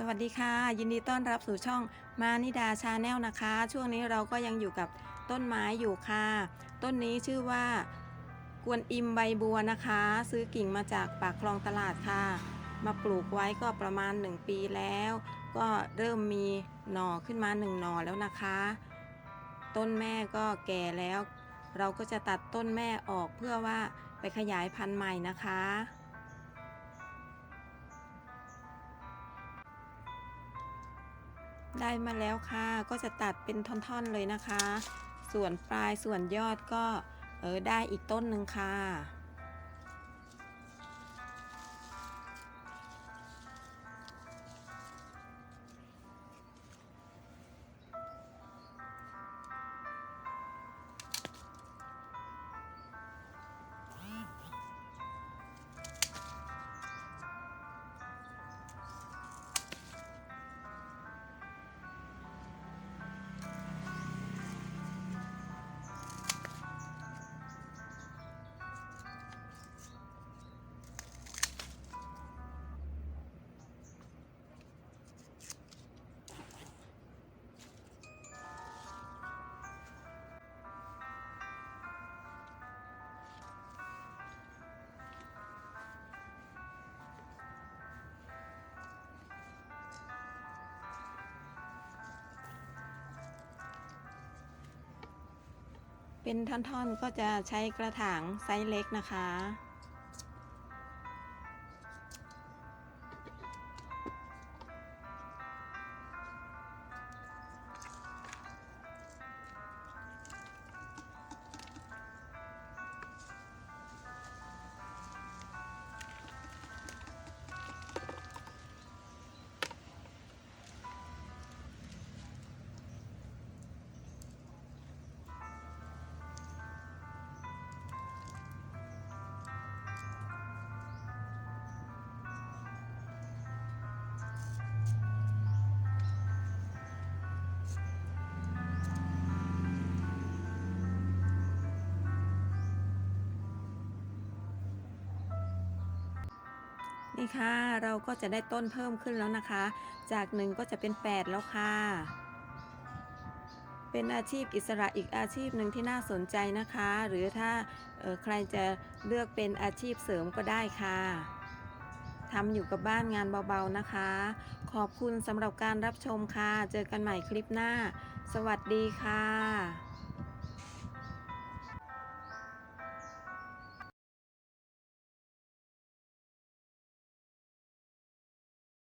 สวัสดีค่ะ ยินดีต้อนรับสู่ช่องมานิดาชาแนลนะคะ ช่วงนี้เราก็ยังอยู่กับต้นไม้อยู่ค่ะ ต้นนี้ชื่อว่ากวนอิมใบบัวนะคะ ซื้อกิ่งมาจากปากคลองตลาดค่ะ มาปลูกไว้ก็ประมาณ 1 ปีแล้ว ก็เริ่มมีหน่อขึ้นมา 1 หน่อแล้วนะคะ ต้นแม่ก็แก่แล้ว เราก็จะตัดต้นแม่ออกเพื่อว่าไปขยายพันธุ์ใหม่นะคะ ได้มาแล้วค่ะ ก็จะตัดเป็นท่อนๆเลยนะคะ ส่วนปลายส่วนยอดก็เออได้อีกต้นหนึ่งค่ะ เป็นท่อนๆก็จะใช้กระถางไซส์เล็กนะคะ นี่ค่ะ เราก็จะได้ต้นเพิ่มขึ้นแล้วนะคะ จากหนึ่งก็จะเป็น 8 แล้วค่ะ เป็นอาชีพอิสระอีกอาชีพหนึ่งที่น่าสนใจนะคะ หรือถ้าใครจะเลือกเป็นอาชีพเสริมก็ได้ค่ะทำอยู่กับบ้านงานเบาๆนะคะ ขอบคุณสำหรับการรับชมค่ะ เจอกันใหม่คลิปหน้า สวัสดีค่ะ